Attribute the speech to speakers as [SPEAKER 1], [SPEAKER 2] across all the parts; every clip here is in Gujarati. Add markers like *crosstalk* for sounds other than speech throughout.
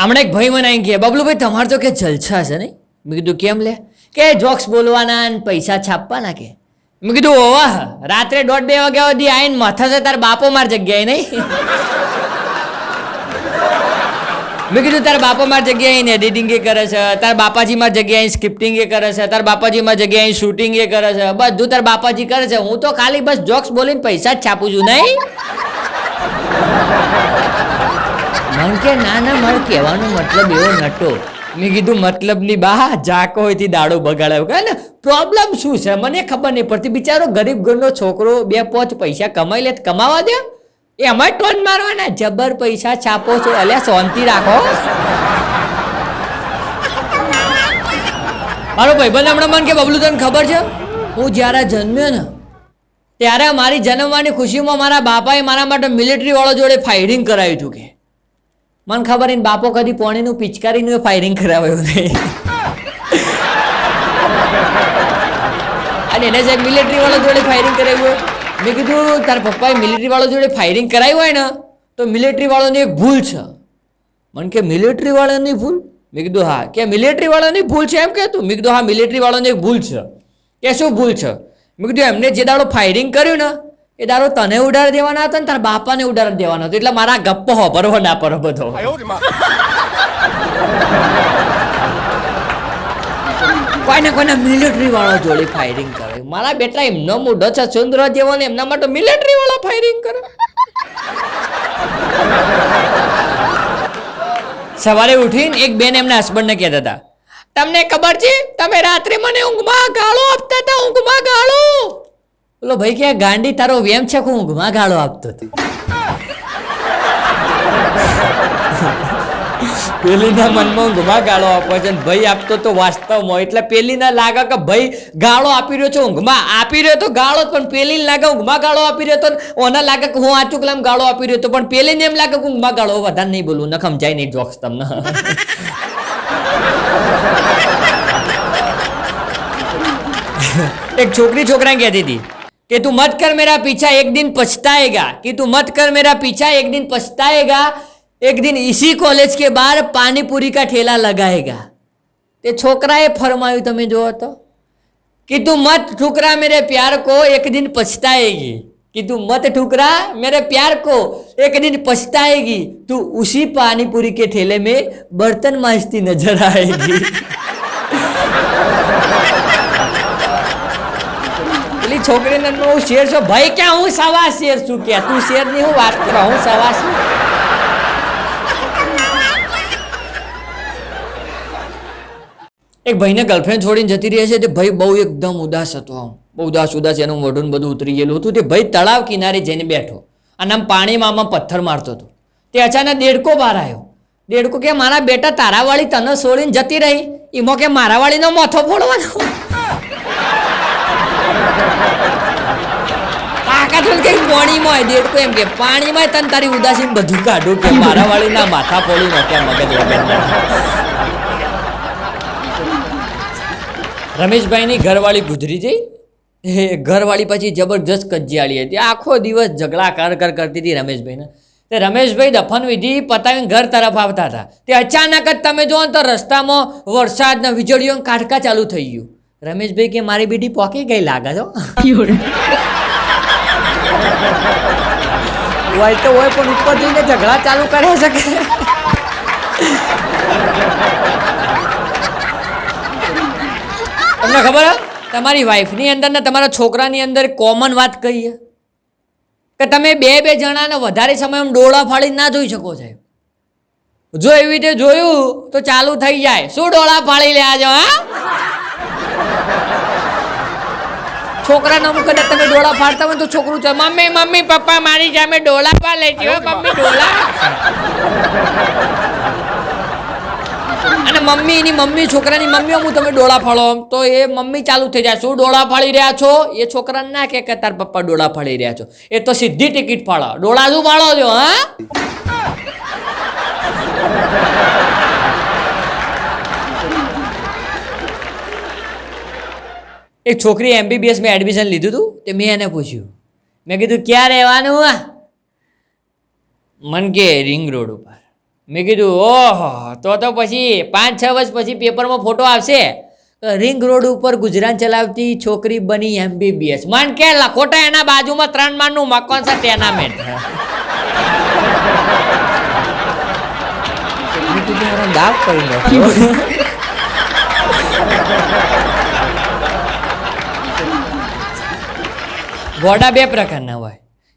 [SPEAKER 1] હમણાં એક ભાઈ મને અહીં કહે, બબલુભાઈ, તમારે તો કે જલસા છે નહીં? મેં કીધું, કેમ લે? કે જોક્સ બોલવાના ને પૈસા છાપવાના કે. મેં કીધું ઓવા રાત્રે દોઢ બે વાગ્યા સુધી આવીને માથા છે, તાર બાપો માર જગ્યાએ નહીં? મેં કીધું, તારા બાપા માર જગ્યાએ એડિટિંગ એ કરે છે, તાર બાપાજી માર જગ્યાએ સ્ક્રિપ્ટિંગ એ કરે છે, તાર બાપાજી માર જગ્યાએ શૂટિંગ એ કરે છે, બધું તાર બાપાજી કરે છે. હું તો ખાલી બસ જોક્સ બોલીને પૈસા જ છાપું છું, નહીં? મન કે ના ના, મારે કહેવાનો મતલબ એવો નટો મેં કીધું મતલબની બા જાકો હોયથી દાડો બગાડાયો. કહે ને પ્રોબ્લેમ શું છે? મને ખબર નહીં પડતી. બિચારો ગરીબ ઘરનો છોકરો બે પોચ પૈસા કમાઈ લે કમાવા દે. એ અમારે ટોન મારવાના. જબર પૈસા છાપો છો. અલ્યા, શાંતિ રાખો. મારો ભાઈબંધ હમણાં મને કે, બબલુ, તને ખબર છે? હું જ્યારે જન્મ્યો ને, ત્યારે મારી જન્મવાની ખુશીમાં મારા બાપાએ મારા માટે મિલિટરી વાળો જોડે ફાયરિંગ કરાવ્યું હતું કે. મને ખબર એને બાપો કદી પોણીનું પિચકારીનું ફાયરિંગ કરાવ્યું નહીં. અને એને જે મિલિટરી વાળો જોડે ફાયરિંગ કરાવ્યું મેં કીધું, તારા પપ્પાએ મિલિટરી વાળો જોડે ફાયરિંગ કરાવ્યું હોય ને, તો મિલિટરી વાળાની એક ભૂલ છે. મને કે મિલિટરી વાળાની ભૂલ? મેં કીધું, હા. કે મિલિટરી વાળાની ભૂલ છે? એમ કે તું. મેં કીધું, હા મિલિટરી વાળાની એક ભૂલ છે. કે, શું ભૂલ છે? મેં કીધું, એમને જે દાડો ફાયરિંગ કર્યું ને એ તારો તને ઉડાડી દેવાના હતા ને તારા બાપાને ઉડાડી દેવાનો હતો. એટલે મારા ગપ્પો હો ભરવો ના પર બધો. કોઈને કોઈને મિલિટરી વાળો જોડી ફાયરિંગ કરે. મારા બેટા એમનો મૂડ છે ચંદ્ર જેવો ને એમના માટે મિલિટરી વાળો ફાયરિંગ કરે. સવારે ઉઠીને એક બેન એમના હસબન્ડને કહેતા હતા તમને ખબર છે તમે રાત્રે મને ઊંઘમાં ગાળો આપતા હતા ઊંઘમાં ગાળો. બોલો ભાઈ કે ગાંડી તારો વેમ છે કે ઊંઘમાં ગાળો આપતો હતો? પેલીના મનમાં ઊંઘમાં ગાળો આપો છે ભાઈ આપતો તો વાસ્તવમાં. એટલે પેલીના લાગે કે ભાઈ ગાળો આપી રહ્યો છો ઊંઘમાં આપી રહ્યો તો ગાળો પણ પેલી લાગે ઊંઘમાં ગાળો આપી રહ્યો હતો ઓના લાગે કે હું આચુક લામ ગાળો આપી રહ્યો હતો પણ પેલીને એમ લાગે કે ઊંઘમાં ગાળો વધારે નહીં બોલું ન સમજાય નહીં જોક્સ તમને. *laughs* એક છોકરી છોકરાને કહેતી હતી कि तू मत कर मेरा पीछा एक दिन पछताएगा कि तू मत कर मेरा पीछा एक दिन पछताएगा एक दिन इसी कॉलेज के बाहर पानी पूरी का ठेला लगाएगा તે છોકરાએ ફરમાયું તમે જુઓ તો कि तू मत ठुकरा मेरे प्यार को एक दिन पछताएगी कि तू मत ठुकरा मेरे प्यार को एक दिन पछताएगी तू उसी पानी पूरी के ठेले में बर्तन मांजती नजर आएगी *laughs* છોકરીને હું શેર છું? ભાઈ, ક્યાં હું સવા શેર છું કે? તું શેરની હું વાત કરો? હું સવા છું? એક ભાઈને ગર્લફ્રેન્ડ છોડીને જતી રહી છે તે ભાઈ બહુ એકદમ ઉદાસ હતો બહુ ઉદાસ ઉદાસ, એનું મોઢું બધું ઉતરી ગયેલું હતું. તે ભાઈ તળાવ કિનારે જઈને બેઠો અને આમ પાણીમાં આમાં પથ્થર મારતો હતો. તે અચાનક દેડકો બહાર આવ્યો. દેડકો કે, મારા બેટા તારાવાળી તને છોડીને જતી રહી? એમાં કે, મારાવાળીનો મોથો ફોડવાનો? કાકા તો કઈ પાણીમાં દેડકો એમ કે, પાણીમાં તને તારી ઉદાસી બધું કાઢું કે મારાવાળીના માથા પોળી નાખ્યા મગજ વગર રમેશભાઈની ઘરવાળી ગુજરી જઈ. એ ઘરવાળી પછી જબરજસ્ત કજિયાળી હતી. આખો દિવસ ઝઘડા કર કર કરતી હતી રમેશભાઈને. તે રમેશભાઈ દફન વિધિ પતાવીને ઘર તરફ આવતા હતા. તે અચાનક જ તમે જુઓ ને તો રસ્તામાં વરસાદના વીજળીઓ કાઢકા ચાલુ થઈ ગયું. રમેશભાઈ કે મારી બેટી પોકી ગઈ લાગે છો હોય તો હોય પણ ઉપર જઈને ઝઘડા ચાલુ કરે છે કે? તમને ખબર તમારી વાઈફની અંદર ને તમારા છોકરાની અંદર કોમન વાત કહીએ કે તમે બે બે જણાને વધારે સમય ડોળા ફાડી ના જોઈ શકો છો જો એવી રીતે જોયું તો ચાલુ થઈ જાય. શું ડોળા ફાડી લે આજે હા? છોકરાને અમુક કદાચ તમે ડોળા ફાડતા હોય તો છોકરું છે મમ્મી મમ્મી પપ્પા મારી જામે ડોળા છે હો, મમ્મી ડોળા અને મમ્મી એની મમ્મી છોકરાની મમ્મીઓ હું તમે ડોળા ફાળો તો એ મમ્મી ચાલુ થઈ જાય. શું ડોળા ફાળી રહ્યા છો? એ છોકરાને ના કે કે તાર પપ્પા ડોળા ફાળી રહ્યા છો. એ તો સીધી ટિકિટ ફાળો ડોળા શું ફાળો છો હા? એક છોકરી એમબીબીએસ મેં એડમિશન લીધું હતું તે મેં એને પૂછ્યું. મેં કીધું ક્યાં રહેવાનું આ? મન કે રિંગ રોડ ઉપર. મેં કીધું ઓહો તો તો પછી પાંચ છ વર્ષ પછી પેપરમાં ફોટો આવશે. રિંગ રોડ ઉપર ગુજરાન ચલાવતી છોકરી બની એમબીબીએસ મન કે લખોટા એના બાજુમાં ત્રણ માળનું મકાન છે ટેનામેન્ટ *laughs* *laughs* દાવ કરી *laughs* ઘોડા બે પ્રકારના હોય.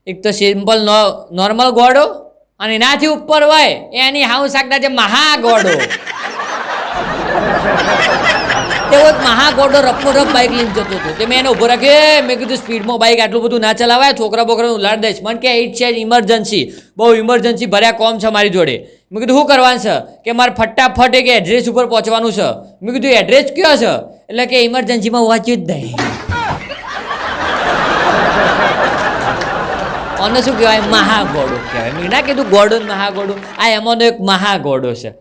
[SPEAKER 1] એક તો સિમ્પલ નોર્મલ ઘોડો અને એનાથી ઉપર હોય એની હાઉ શાકના જે મહાગોડો. તેવો એક મહાગોડો રફો રફ બાઇક લઈને જતો હતો. તે મેં એને ઊભો રાખ્યો. "એ," મેં કીધું સ્પીડમાં બાઇક આટલું બધું ના ચલાવાય છોકરા બોકરાનું ઉલાડ દઈશ. મને કે ઇટ છે ઇમરજન્સી બહુ ઇમરજન્સી ભર્યા કોમ છે મારી જોડે. મેં કીધું શું કરવાનું છે? કે મારે ફટાફટ એક એડ્રેસ ઉપર પહોંચવાનું છે. મેં કીધું એડ્રેસ કયો છે? એટલે કે ઇમરજન્સીમાં વાંચ્યું જ નહીં. અને શું કહેવાય? મહાગોડો કહેવાય. મેં ના કીધું ગોડો મહાગોડો આ એમાંનો એક મહાગોડો છે.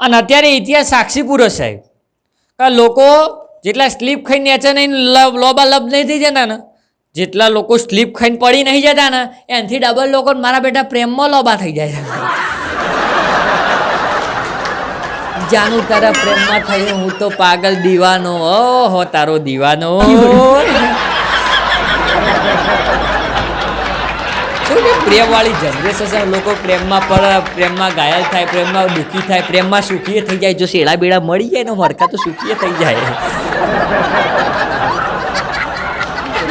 [SPEAKER 1] અને અત્યારે ઇતિહાસ સાક્ષી પૂરો સાહેબ. કે લોકો જેટલા સ્લીપ ખાઈને નેચે નહીં લોબા લબ નહીં થઈ જતા ને, જેટલા લોકો સ્લીપ ખાઈને પડી નહીં જતા ને, એનાથી ડબલ લોકો મારા બેટા પ્રેમમાં લોબા થઈ જાય જાનું તારા પ્રેમમાં થયું, હું તો પાગલ દીવાનો, ઓહો, તારો દીવાનો શું કે પ્રેમવાળી જનરેશન લોકો પ્રેમમાં પણ પ્રેમમાં ઘાયલ થાય, પ્રેમમાં દુઃખી થાય, પ્રેમમાં સુખીએ થઈ જાય. જો શેડા બેડા મળી જાય ને હરકા તો સુખીએ થઈ જાય.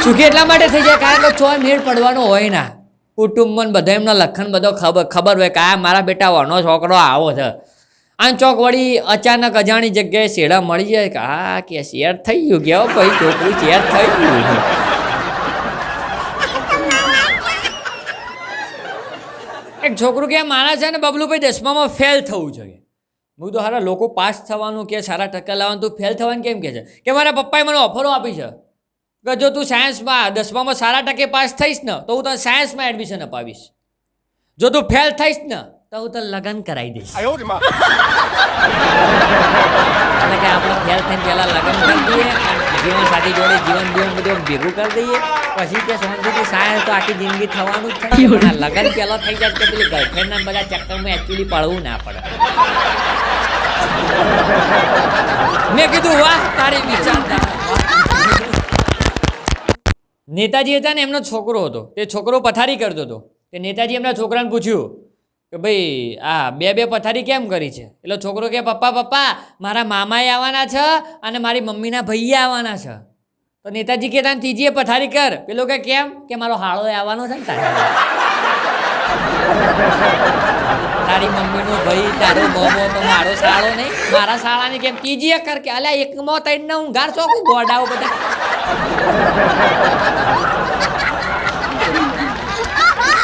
[SPEAKER 1] સુખી એટલા માટે થઈ જાય કારણ કે છ મેળ પડવાનો હોય ના. કુટુંબમાં બધા એમના લખન બધો ખબર ખબર હોય કે આ મારા બેટા વનો છોકરો આવો છે. આ ચોક વળી અચાનક અજાણી જગ્યાએ શેડા મળી જાય કે આ કે શેર થઈ ગયું, કે હો ભાઈ, છોકરું શેર થઈ ગયું. છોકરું કે મારા છે ને બબલુભાઈ દસમામાં ફેલ થવું જોઈએ. હું તો હારા લોકો પાસ થવાનું કે સારા ટકા લાવવાનું તું ફેલ થવાનું કેમ કે છે? કે મારા પપ્પાએ મને ઓફરો આપી છે. કે જો તું સાયન્સમાં દસમામાં સારા ટકે પાસ થઈશ ને તો હું તને સાયન્સમાં એડમિશન અપાવીશ. જો તું ફેલ થઈશ ને તો હું તને લગ્ન કરાવી દઈશ. એટલે કે આપણે ફેલ થઈને પહેલાં લગ્ન કરી દઈએ અને જીવન સાથી જોડે જીવન જીવન બધું ભેગું કરી દઈએ. પછી કે શાંતિથી સાયન્સ તો આખી જિંદગી થવાનું જ છે. લગ્ન પહેલાં થઈ જાય કે પેલી ગર્લફ્રેન્ડના બધા ચક્કરમાં એકચ્યુઅલી પડવું ના પડે. મેં કીધું વાહ તારી વિચારતા નેતાજી હતા ને એમનો છોકરો હતો. તે છોકરો પથારી કરતો હતો. તે નેતાજી એમના છોકરાને પૂછ્યું કે ભાઈ, આ બે બે પથારી કેમ કરી છે? એટલે છોકરો કે, પપ્પા પપ્પા, મારા મામાએ આવવાના છે અને મારી મમ્મીના ભાઈએ આવવાના છે. તો નેતાજી કે ત્રીજીએ પથારી કર. પેલો કે, કેમ? કે મારો હાળો આવવાનો છે ને તારે. મમ્મીનો ભાઈ, તારો મોમો તો મારો શાળો નહીં. મારા શાળાની કેમ? ત્રીજીએ કર કે, અલ્યા, એકમાં તઈને હું ઘર ચોકું ગોડાઓ બધા.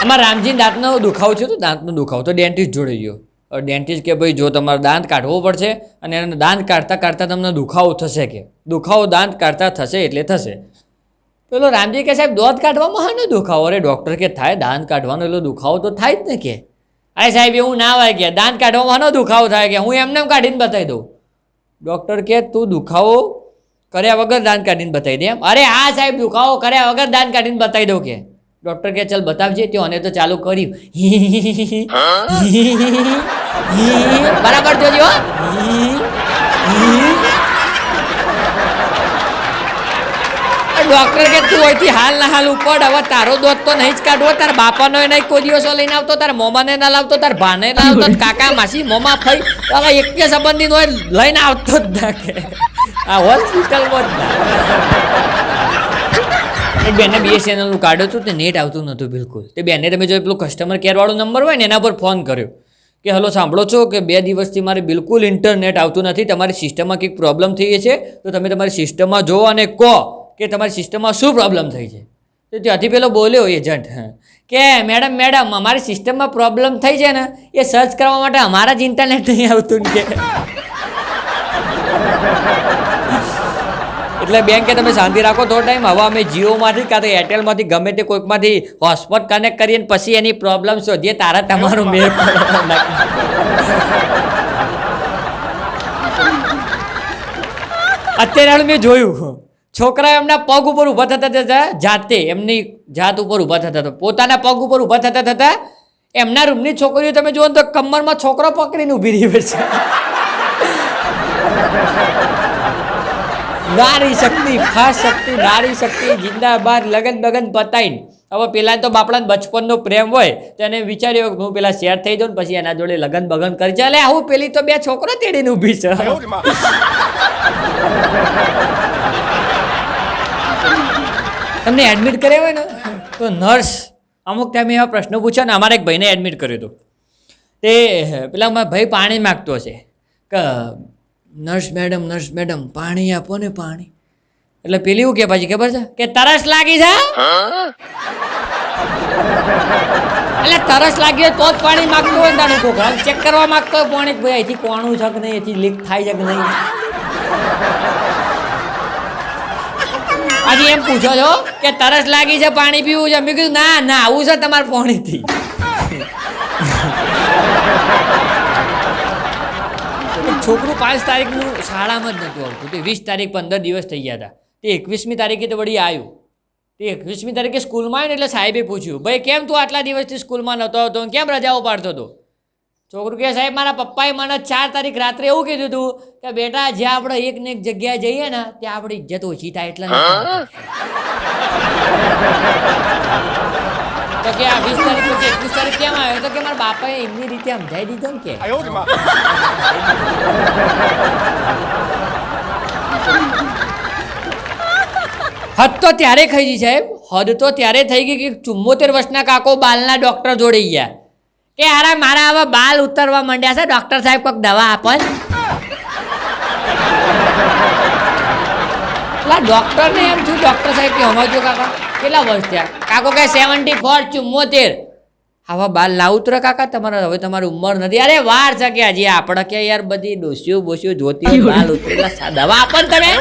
[SPEAKER 1] અમારા રામજી દાંતનો દુખાવો છે તો દાંતનો દુખાવો. તો ડેન્ટિસ્ટ જોડે ગયો. ડેન્ટિસ્ટ કે ભાઈ, જો તમારે દાંત કાઢવો પડશે અને એને દાંત કાઢતા કાઢતા તમને દુખાવો થશે કે. દુખાવો દાંત કાઢતા થશે એટલે થશે. પેલો રામજી કે સાહેબ, દાંત કાઢવામાં હા ને દુખાવો? અરે ડૉક્ટર કે થાય દાંત કાઢવાનો એટલો દુખાવો તો થાય જ ને કે. અરે સાહેબ, એવું ના હોય કે. દાંત કાઢવામાં હાનો દુખાવો થાય કે. હું એમને એમ કાઢીને બતાવી દઉં. ડૉક્ટર કે, તું દુખાવો કર્યા વગર દાંત કાઢીને બતાવી દે. એમ. અરે હા સાહેબ, દુખાવો કર્યા વગર દાંત કાઢીને બતાવી દઉં કે. ડૉક્ટર કે ચાલ બતાવજે તો અને તો ચાલુ કર્યું. બરાબર જોજો ડોક્ટર કે તું અહીંથી હાલ ના હાલ ઉપડ હવે તારો દોત તો નહીં જ કાઢવો, તાર બાપાનો નહીં કોઈ દિવસો લઈને આવતો, તાર મોમાને ના લાવતો, તાર ભાને ના લાવતો કાકા માસી મોમા ફઈ હવે એક કે સંબંધી હોય, લઈને આવતો જ ના કે આ હોસ્પિટલમાં જ એક બેને બીએસએનએલનું કાઢ્યું હતું તે નેટ આવતું નહોતું બિલકુલ. તે બેને તમે જો પેલું કસ્ટમર કેરવાળો નંબર હોય ને એના પર ફોન કર્યો કે હલો સાંભળો છો કે બે દિવસથી મારે બિલકુલ ઇન્ટરનેટ આવતું નથી, તમારી સિસ્ટમમાં કંઈક પ્રોબ્લેમ થઈ છે, તો તમે તમારી સિસ્ટમમાં જુઓ અને કહો કે તમારી સિસ્ટમમાં શું પ્રોબ્લેમ થઈ છે. તો ત્યાંથી પેલો બોલ્યો એજન્ટ કે મેડમ મેડમ, અમારી સિસ્ટમમાં પ્રોબ્લેમ થઈ છે ને, એ સર્ચ કરવા માટે અમારા જ ઇન્ટરનેટ નહીં આવતું કે? એટલે બેન કે તમે શાંતિ રાખો થોડો ટાઈમ હવે અમે જીઓમાંથી કાં તો એરટેલમાંથી ગમે તે કોઈકમાંથી હોટસ્પોટ કનેક્ટ કરીએ ને પછી એની પ્રોબ્લેમ શોધીએ તારા તમારું મેળ અત્યારે મેં જોયું. છોકરા એમના પગ ઉપર ઊભા થતા થતા જાતે એમની જાત ઉપર ઊભા થતા હતા પોતાના પગ ઉપર ઊભા થતા થતા એમના રૂમની છોકરીઓ તમે જુઓ ને તો કમરમાં છોકરો પકડીને ઊભી રહી છે. નારી શક્તિ ખાસ શક્તિ નારી શક્તિ જિંદાબાદ લગન બગન પતાઈને. હવે પેલા તો બાપડાને બચપનનો પ્રેમ હોય તો એને વિચાર્યો કે હું પેલા શેર થઈ જાઉં પછી એના જોડે લગન બગન કરી. ચાલે આવું પેલી તો બે છોકરો તેડીને ઊભી છે. તમને એડમિટ કર્યા હોય ને? તો નર્સ અમુક ટાઈમે એવા પ્રશ્નો પૂછ્યા ને અમારે એક ભાઈને એડમિટ કર્યો હતો. તે પેલા મારા ભાઈ પાણી માગતો હશે. કે નર્સ મેડમ નર્સ મેડમ, પાણી આપો ને પાણી. એટલે પેલી એવું કે પછી, ખબર છે? કે તરસ લાગી છે? એટલે તરસ લાગી તો જ પાણી માગતો હોય તારું કોકરા ચેક કરવા માગતો હોય પાણી ભાઈ, અહીંથી કોણું છે કે નહીં? અહીંથી લીક થાય છે કે નહીં? આજે એમ પૂછો છો કે તરસ લાગી છે, પાણી પીવું છે? મેં કીધું, ના ના, આવું છે તમારે પાણીથી. છોકરું પાંચ તારીખનું શાળામાં જ નહોતું આવતું. તે વીસ તારીખ પંદર દિવસ થઈ ગયા હતા. તે એકવીસમી તારીખે તો વળી આવ્યું. તે એકવીસમી તારીખે સ્કૂલમાં આવ્યું એટલે સાહેબે પૂછ્યું, ભાઈ, કેમ તું આટલા દિવસથી સ્કૂલમાં નહોતો આવતો? કેમ રજાઓ પાડતો હતો? છોકરું કે સાહેબ, મારા પપ્પાએ મને ચાર તારીખ રાત્રે એવું કીધું હતું કે, બેટા, જ્યાં આપણે એક ને એક જગ્યાએ જઈએ ને, ત્યાં આપણી ઇજ્જત ઓછી થાય એટલે નથી આવતા." તો કે આ વીસ તારીખ પછી એકવીસ તારીખ કેમ આવ્યો? તો કે મારા બાપાએ એમની રીતે સમજાવી દીધો ને કે. હદ તો ત્યારે ખાઈ ગઈ સાહેબ. હદ તો ત્યારે થઈ ગઈ કે ચુમ્મોતેર વર્ષના કાકો બાલના ડોક્ટર જોડે ગયા. કે હારા મારા આવા બાલ ઉતરવા માંડ્યા છે. ડોક્ટર સાહેબ કોઈક દવા આપો ને? પેલા એમ થયું ડોક્ટર સાહેબ કે સમજો કાકા કેટલા વર્ષ થયા? કાકો કે સેવન્ટી ફોર ચુમ્મોતેર આવા બાલ લાવતર કાકા તમારા, હવે તમારી ઉંમર નથી. અરે, વાર છે કે હજી આપણે કે યાર બધી ડોસીઓ બોસીઓ જોતી બાલ ઉતરેલા દવા આપો તમે?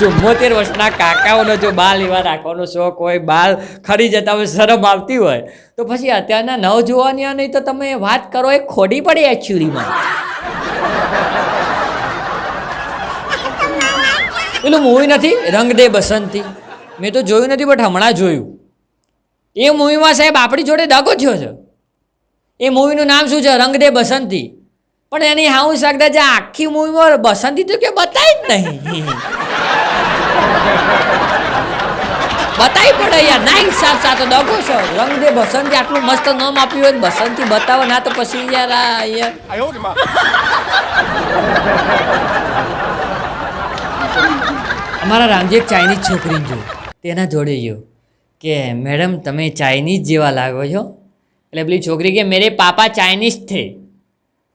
[SPEAKER 1] ચુમ્મોતેર વર્ષના કાકાઓનો જો બાલ એવા રાખવાનો શોખ હોય બાલ ખરી જતા હોય, શરમ આવતી હોય, તો પછી અત્યારના નવજુવાનીઓની તો તમે વાત કરો, એ ખોડી પડે એકચ્યુઅલીમાં પેલું મૂવી નથી? રંગ દે બસંતી. મેં તો જોયું નથી બટ હમણાં જોયું. એ મૂવીમાં સાહેબ આપણી જોડે દાગો થયો છે. એ મૂવીનું નામ શું છે? રંગ દે બસંતી. પણ એની હાઉ શકતા જે આખી મૂવીમાં બસંતી તો કે બતાવી જ નહીં. બતાવી પડે યાર. ના હિસાબ સાથે દગો છે. રંગ દે બસંતી આટલું મસ્ત નામ આપ્યું હોય બસંતી બતાવો, ના તો પછી યાર આ અમારા રામજી એક ચાઇનીઝ છોકરીને જોઈ. તેના જોડે ગયો કે, મેડમ, તમે ચાઇનીઝ જેવા લાગો છો? એટલે પેલી છોકરી કે, મેરે પાપા ચાઇનીઝ થે.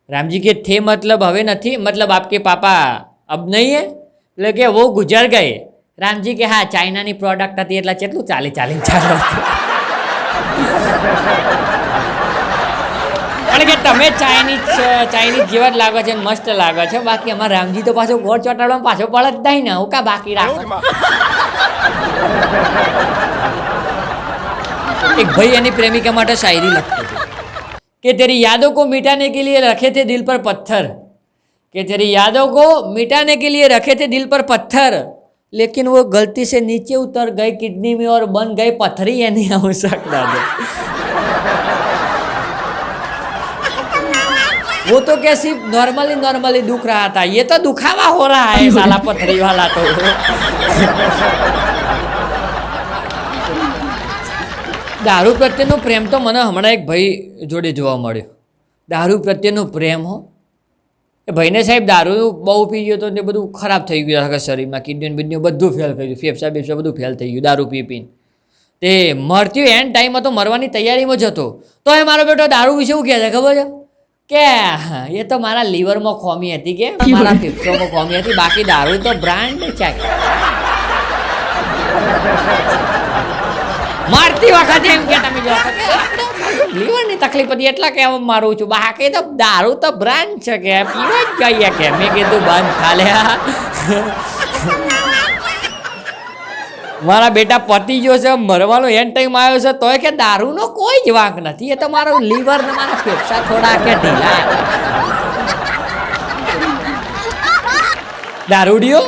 [SPEAKER 1] રામજી કે, થે મતલબ હવે નથી, મતલબ આપકે પાપા અબ નહીં હે? એટલે કે, વો ગુજર ગયે. રામજી કે, હા, ચાઇનાની પ્રોડક્ટ હતી, એટલે કેટલું ચાલી ચાલીને ચાલો. પણ કે તમે ચાઇનીઝ છો ચાઇનીઝ જેવા જ લાગો છે ને મસ્ત લાગો છો બાકી અમારા રામજી તો પાછો ગોળ ચોટાડવામાં પાછો પડે જ નહીં ને હું કા બાકી રાખો એક *laughs* ભાઈ એની પ્રેમિકા માટે શાયરી લખતો હતો कि तेरी यादों को मिटाने के लिए रखे थे दिल पर पत्थर कि तेरी यादों को मिटाने के लिए रखे थे दिल पर पत्थर लेकिन वो गलती से नीचे उतर गए किडनी में और बन गए पत्थरी ये नहीं हो सकता वो तो क्या सिर्फ नॉर्मली नॉर्मली दुख रहा था ये तो दुखावा हो रहा है साला पत्थरी वाला तो દારૂ પ્રત્યેનો પ્રેમ તો મને હમણાં એક ભાઈ જોડે જોવા મળ્યો દારૂ પ્રત્યેનો પ્રેમ હો એ ભાઈને સાહેબ દારૂ બહુ પી ગયો તો ને બધું ખરાબ થઈ ગયું આખા શરીરમાં કિડની બિડની બધું ફેલ થઈ ગયું ફેફસા બેફસા બધું ફેલ થઈ ગયું દારૂ પી પીને તે મરતી એન્ડ ટાઈમમાં તો મરવાની તૈયારીમાં જ હતો તો એ મારો બેટો દારૂ વિશે શું કહે છે ખબર છે કે એ તો મારા લીવરમાં ખોમી હતી કે મારા ફેફસામાં ખોમી હતી. બાકી દારૂ તો બ્રાન્ડ છે. મારતી વખતે એમ કે તમે જો લીવરની તકલીફ હતી એટલા કે હું મારું છું. બાકી તો દારૂ તો બ્રાન્ડ છે કે પીવા જ જઈએ કે. મેં કીધું બંધ ખાલે મારા બેટા પતી ગયો છે, મરવાનો એન ટાઈમ આવ્યો છે, તોય કે દારૂનો કોઈ જ વાંક નથી. એ તો મારું લીવર ને મારા ફેફસા થોડા કે ઢીલા. દારૂડિયો?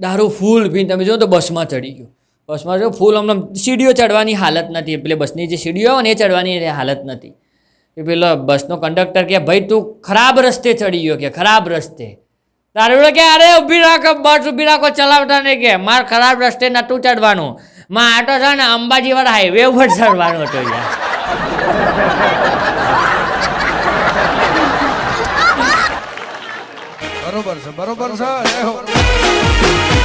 [SPEAKER 1] દારૂ ફૂલ પીને તમે જો તો બસમાં ચડી ગયો. બસમાં જો ફૂલ હમણાં સીડીઓ ચડવાની હાલત નથી. એટલે બસની જે સીડીઓ આવે ને એ ચડવાની હાલત નથી. એ પેલો બસનો કંડક્ટર કે, ભાઈ, તું ખરાબ રસ્તે ચડી ગયો કે, ખરાબ રસ્તે. તારે કે, અરે, ઊભી રાખો, બસ ઊભી રાખો, ચલાવતા નહીં કે. માર ખરાબ રસ્તે નતું ચડવાનું માં આટો છે ને, અંબાજીવાળા હાઈવે ઉપર ચડવાનું હતો યાર.
[SPEAKER 2] બરોબર છે બરોબર છે